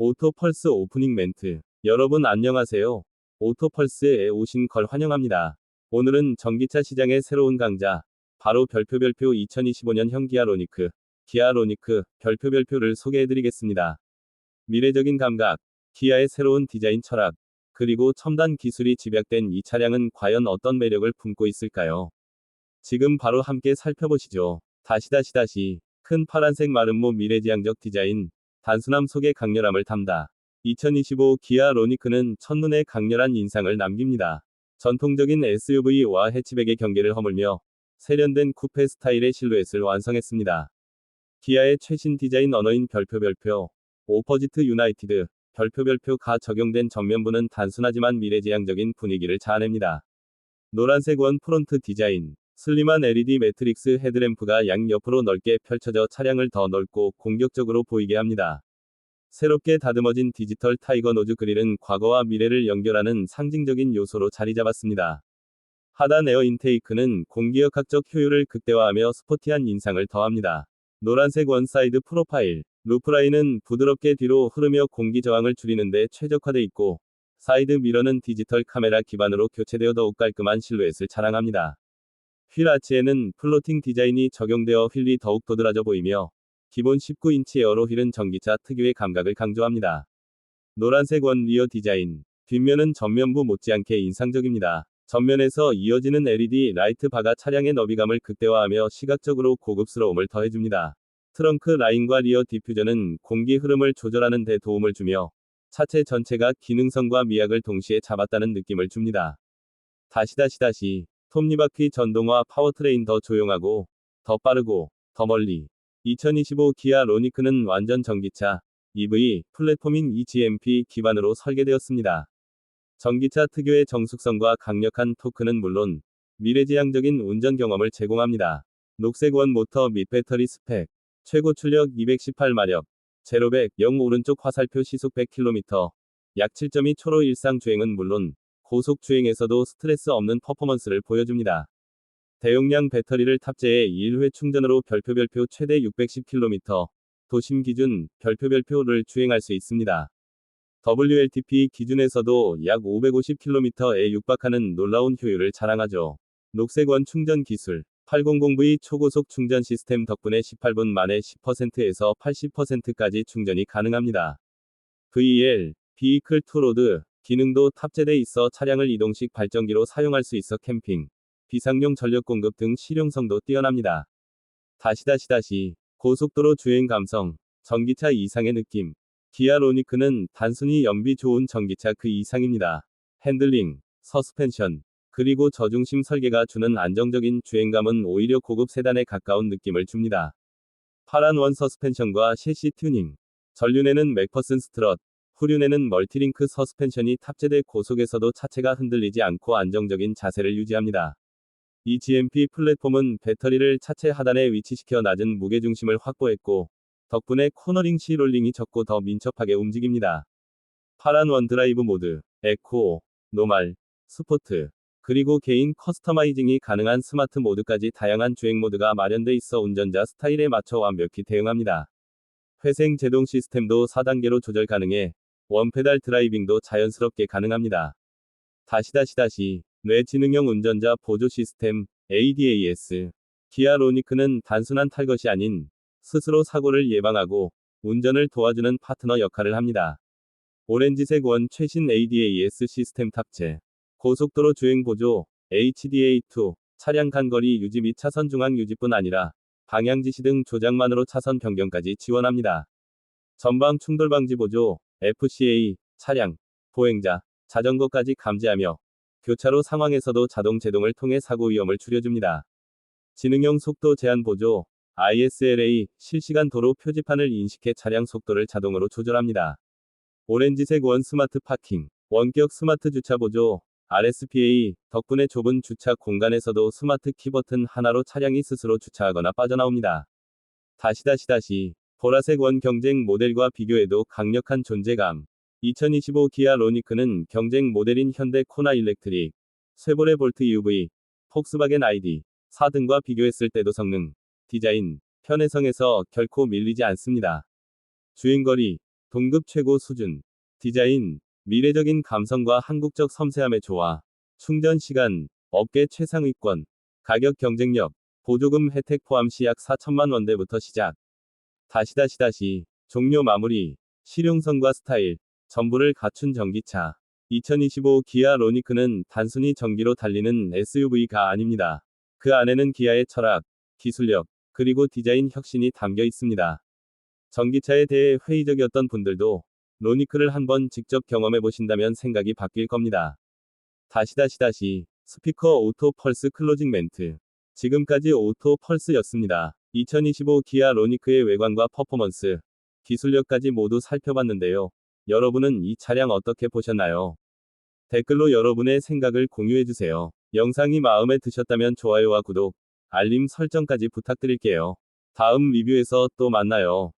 오토펄스 오프닝 멘트. 여러분 안녕하세요. 오토펄스에 오신 걸 환영합니다. 오늘은 전기차 시장의 새로운 강자, 바로 별표 별표 2025년형 기아 로니크, 기아 로니크 별표 별표를 소개해드리겠습니다. 미래적인 감각, 기아의 새로운 디자인 철학, 그리고 첨단 기술이 집약된 이 차량은 과연 어떤 매력을 품고 있을까요? 지금 바로 함께 살펴보시죠. 다시 다시 다시 큰 파란색 마름모 미래지향적 디자인, 단순함 속의 강렬함을 담다. 2025 기아 로니크는 첫눈에 강렬한 인상을 남깁니다. 전통적인 SUV와 해치백의 경계를 허물며 세련된 쿠페 스타일의 실루엣을 완성했습니다. 기아의 최신 디자인 언어인 별표 별표, 오퍼지트 유나이티드, 별표 별표가 적용된 전면부는 단순하지만 미래지향적인 분위기를 자아냅니다. 노란색 원 프론트 디자인, 슬림한 LED 매트릭스 헤드램프가 양옆으로 넓게 펼쳐져 차량을 더 넓고 공격적으로 보이게 합니다. 새롭게 다듬어진 디지털 타이거 노즈 그릴은 과거와 미래를 연결하는 상징적인 요소로 자리 잡았습니다. 하단 에어 인테이크는 공기역학적 효율을 극대화하며 스포티한 인상을 더합니다. 노란색 원사이드 프로파일, 루프라인은 부드럽게 뒤로 흐르며 공기 저항을 줄이는데 최적화돼 있고, 사이드 미러는 디지털 카메라 기반으로 교체되어 더욱 깔끔한 실루엣을 자랑합니다. 휠 아치에는 플로팅 디자인이 적용되어 휠이 더욱 도드라져 보이며 기본 19인치 에어로 휠은 전기차 특유의 감각을 강조합니다. 노란색 원 리어 디자인 뒷면은 전면부 못지않게 인상적입니다. 전면에서 이어지는 LED 라이트 바가 차량의 너비감을 극대화하며 시각적으로 고급스러움을 더해줍니다. 트렁크 라인과 리어 디퓨저는 공기 흐름을 조절하는 데 도움을 주며 차체 전체가 기능성과 미학을 동시에 잡았다는 느낌을 줍니다. 다시 다시 다시 톱니바퀴 전동화 파워트레인 더 조용하고, 더 빠르고, 더 멀리. 2025 기아 로니크는 완전 전기차, EV, 플랫폼인 eGMP 기반으로 설계되었습니다. 전기차 특유의 정숙성과 강력한 토크는 물론, 미래지향적인 운전 경험을 제공합니다. 녹색 원 모터 및 배터리 스펙, 최고 출력 218마력, 제로백 0 오른쪽 화살표 시속 100km, 약 7.2 초로 일상 주행은 물론, 고속 주행에서도 스트레스 없는 퍼포먼스를 보여줍니다. 대용량 배터리를 탑재해 1회 충전으로 별표별표 최대 610km, 도심 기준 별표별표를 주행할 수 있습니다. WLTP 기준에서도 약 550km에 육박하는 놀라운 효율을 자랑하죠. 녹색원 충전 기술 800V 초고속 충전 시스템 덕분에 18분 만에 10%에서 80%까지 충전이 가능합니다. VL, 비이클 투로드, 기능도 탑재돼 있어 차량을 이동식 발전기로 사용할 수 있어 캠핑, 비상용 전력 공급 등 실용성도 뛰어납니다. 다시 다시 다시 고속도로 주행 감성, 전기차 이상의 느낌. 기아 로니크는 단순히 연비 좋은 전기차 그 이상입니다. 핸들링, 서스펜션, 그리고 저중심 설계가 주는 안정적인 주행감은 오히려 고급 세단에 가까운 느낌을 줍니다. 파란 원 서스펜션과 셰시 튜닝, 전륜에는 맥퍼슨 스트럿, 후륜에는 멀티링크 서스펜션이 탑재돼 고속에서도 차체가 흔들리지 않고 안정적인 자세를 유지합니다. 이 GMP 플랫폼은 배터리를 차체 하단에 위치시켜 낮은 무게중심을 확보했고, 덕분에 코너링 시 롤링이 적고 더 민첩하게 움직입니다. 파란 원드라이브 모드, 에코, 노말, 스포트, 그리고 개인 커스터마이징이 가능한 스마트 모드까지 다양한 주행 모드가 마련돼 있어 운전자 스타일에 맞춰 완벽히 대응합니다. 회생 제동 시스템도 4단계로 조절 가능해 원페달 드라이빙도 자연스럽게 가능합니다. 다시 다시 다시 뇌지능형 운전자 보조 시스템 ADAS 기아 로니크는 단순한 탈 것이 아닌 스스로 사고를 예방하고 운전을 도와주는 파트너 역할을 합니다. 오렌지색 원 최신 ADAS 시스템 탑재 고속도로 주행 보조 HDA2 차량 간거리 유지 및 차선 중앙 유지뿐 아니라 방향 지시 등 조작만으로 차선 변경까지 지원합니다. 전방 충돌 방지 보조 FCA, 차량, 보행자, 자전거까지 감지하며 교차로 상황에서도 자동 제동을 통해 사고 위험을 줄여줍니다. 지능형 속도 제한 보조 ISLA 실시간 도로 표지판을 인식해 차량 속도를 자동으로 조절합니다. 오렌지색 원 스마트 파킹, 원격 스마트 주차 보조 RSPA 덕분에 좁은 주차 공간에서도 스마트 키버튼 하나로 차량이 스스로 주차하거나 빠져나옵니다. 다시 다시 다시 보라색 원 경쟁 모델과 비교해도 강력한 존재감. 2025 기아 로니크는 경쟁 모델인 현대 코나 일렉트릭, 쉐보레 볼트 UV, 폭스바겐 ID, 4등과 비교했을 때도 성능, 디자인, 편의성에서 결코 밀리지 않습니다. 주행거리 동급 최고 수준. 디자인, 미래적인 감성과 한국적 섬세함의 조화. 충전 시간, 업계 최상위권. 가격 경쟁력, 보조금 혜택 포함 시약 4천만 원대부터 시작. 다시 다시 다시. 종료 마무리. 실용성과 스타일. 전부를 갖춘 전기차. 2025 기아 로니크는 단순히 전기로 달리는 SUV가 아닙니다. 그 안에는 기아의 철학, 기술력, 그리고 디자인 혁신이 담겨 있습니다. 전기차에 대해 회의적이었던 분들도 로니크를 한번 직접 경험해 보신다면 생각이 바뀔 겁니다. 다시 다시 다시 스피커 오토 펄스 클로징 멘트. 지금까지 오토 펄스였습니다. 2025 기아 로니크의 외관과 퍼포먼스, 기술력까지 모두 살펴봤는데요. 여러분은 이 차량 어떻게 보셨나요? 댓글로 여러분의 생각을 공유해주세요. 영상이 마음에 드셨다면 좋아요와 구독, 알림 설정까지 부탁드릴게요. 다음 리뷰에서 또 만나요.